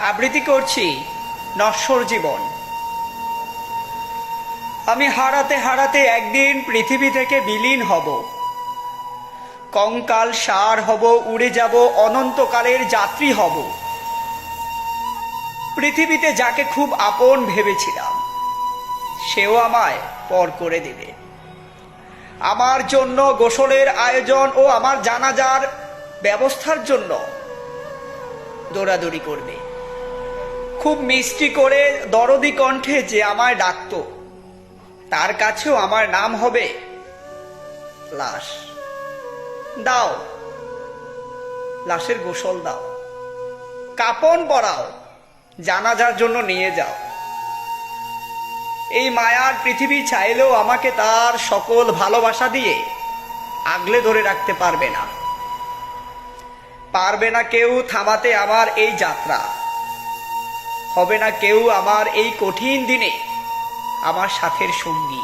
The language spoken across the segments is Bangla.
আবৃত্তি করছি নশ্বর জীবন। আমি হারাতে হারাতে একদিন পৃথিবী থেকে বিলীন হব। কঙ্কাল সার হব, উড়ে যাব, অনন্তকালের যাত্রী হব। পৃথিবীতে যাকে খুব আপন ভেবেছিলাম, সেও আমায় পর করে দেবে। আমার জন্য গোসলের আয়োজন ও আমার জানাজার ব্যবস্থার জন্য দৌড়াদৌড়ি করবে। খুব মিষ্টি করে দরদি কণ্ঠে যে আমায় ডাকত, তার কাছেও আমার নাম হবে লাশ। দাও, লাশের গোসল দাও, কাপন পরাও, জানাজার জন্য নিয়ে যাও। এই মায়ার পৃথিবী চাইলেও আমাকে তার সকল ভালোবাসা দিয়ে আগলে ধরে রাখতে পারবে না। পারবে না কেউ থামাতে আমার এই যাত্রা। হবে না কেউ আমার এই কঠিন দিনে আমার সাথের সঙ্গী।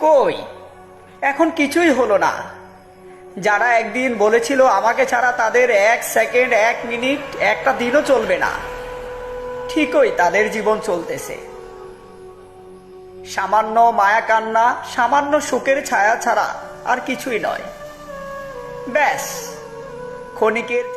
কই? এখন কিছুই হলো না। যারা একদিন বলেছিল আমাকে ছাড়া তাদের এক সেকেন্ড, এক মিনিট, একটা দিনও চলবে না। ঠিকই তাদের জীবন চলতেছে। সামান্য মায়া কান্না, সামান্য সুখের ছায়া ছাড়া আর কিছুই নয়। ব্যাস, ক্ষণিকের